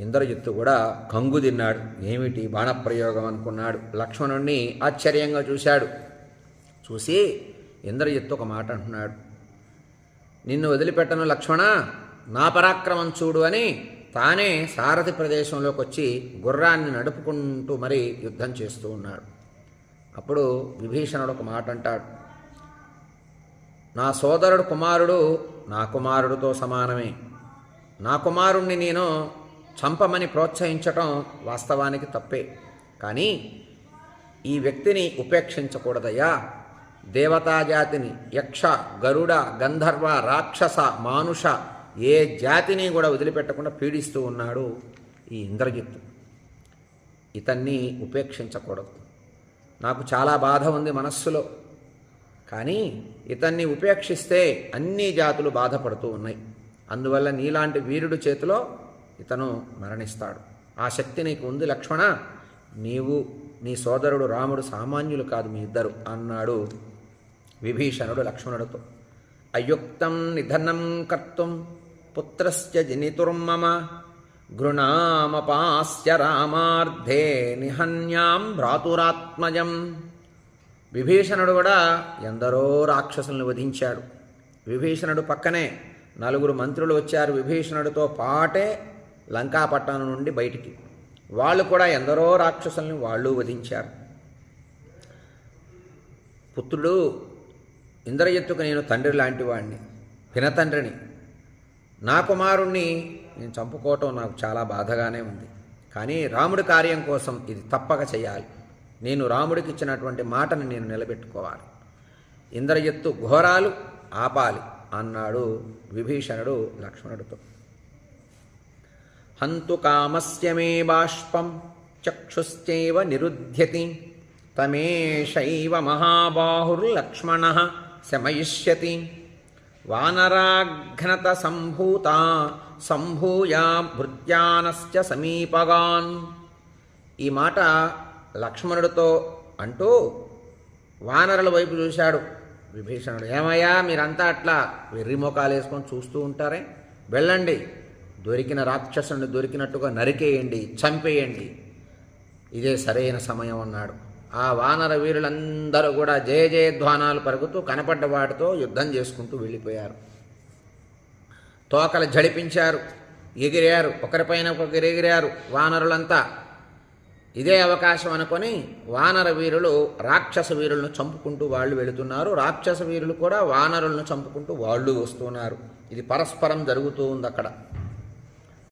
ఇంద్రజిత్తు కూడా కంగు తిన్నాడు. ఏమిటి? బాణప్రయోగం అనుకున్నాడు. లక్ష్మణుణ్ణి ఆశ్చర్యంగా చూశాడు. చూసి ఇంద్రజిత్తు ఒక మాట అంటున్నాడు. నిన్ను వదిలిపెట్టను లక్ష్మణ. నా పరాక్రమం చూడు అని తానే సారథి ప్రదేశంలోకి వచ్చి గుర్రాన్ని నడుపుకుంటూ మరీ యుద్ధం చేస్తూ ఉన్నాడు. అప్పుడు విభీషణుడు ఒక మాట అంటాడు. నా సోదరుడు కుమారుడు నా కుమారుడితో సమానమే. నా కుమారుణ్ణి నేను చంపమని ప్రోత్సహించటం వాస్తవానికి తప్పే. కానీ ఈ వ్యక్తిని ఉపేక్షించకూడదయ్యా. దేవతాజాతిని యక్ష గరుడ గంధర్వ రాక్షస మానుష ఏ జాతిని కూడా వదిలిపెట్టకుండా పీడిస్తూ ఉన్నాడు ఈ ఇంద్రజిత్తు. ఇతన్ని ఉపేక్షించకూడదు. నాకు చాలా బాధ ఉంది మనస్సులో. కానీ ఇతన్ని ఉపేక్షిస్తే అన్ని జాతులు బాధపడుతూ ఉన్నాయి. అందువల్ల నీలాంటి వీరుడు చేతిలో ఇతను మరణిస్తాడు. ఆ శక్తి నీకు ఉంది లక్ష్మణ. నీవు నీ సోదరుడు రాముడు సామాన్యులు కాదు మీ ఇద్దరు అన్నాడు విభీషణుడు లక్ష్మణుడితో. అయుక్తం నిధనం కర్తుం పుత్రస్య జనితుర్మమ. గృణామపాస్య రామార్థే నిహన్యాం భ్రాతురాత్మజం. విభీషణుడు కూడా ఎందరో రాక్షసుల్ని వధించాడు. విభీషణుడు పక్కనే నలుగురు మంత్రులు వచ్చారు. విభీషణుడితో పాటే లంకాపట్టణం నుండి బయటికి. వాళ్ళు కూడా ఎందరో రాక్షసుల్ని వాళ్ళు వధించారు. పుత్రుడు ఇంద్రజిత్తుకు నేను తండ్రి లాంటి వాడిని పినతండ్రిని నా కుమారుణ్ణి నేను చంపుకోవటం నాకు చాలా బాధగానే ఉంది. కానీ రాముడి కార్యం కోసం ఇది తప్పక చేయాలి. నేను రాముడికి ఇచ్చినటువంటి మాటని నేను నిలబెట్టుకోవాలి. ఇంద్రజిత్తు ఘోరాలు ఆపాలి అన్నాడు విభీషణుడు లక్ష్మణుడితో. హంతు కామస్య మే బాష్పం చక్షుశ్చైవ నిరుధ్యతి తమేషైవ మహాబాహుర్లక్ష్మణ శమయిష్యతి వానరాఘ్నత సంభూత సంభూయా భృత్యానశ్చ సమీపగాన్ ఈ మాట లక్ష్మణుడితో అంటూ వానరుల వైపు చూశాడు. విభీషణుడు ఏమయ్యా మీరంతా అట్లా వెర్రి మొఖాలు వేసుకొని చూస్తూ ఉంటారే? వెళ్ళండి. దొరికిన రాక్షసుని దొరికినట్టుగా నరికేయండి చంపేయండి. ఇదే సరైన సమయం అన్నాడు. ఆ వానర వీరులందరూ కూడా జయ జయధ్వానాలు పరుగుతూ కనపడ్డ వాటితో యుద్ధం చేసుకుంటూ వెళ్ళిపోయారు. తోకలు జడిపించారు ఎగిరారు ఒకరిపైన ఒకరు ఎగిరారు వానరులంతా. ఇదే అవకాశం అనుకొని వానర వీరులు రాక్షస వీరులను చంపుకుంటూ వాళ్ళు వెళుతున్నారు. రాక్షస వీరులు కూడా వానరులను చంపుకుంటూ వాళ్ళు వస్తున్నారు. ఇది పరస్పరం జరుగుతూ ఉంది అక్కడ.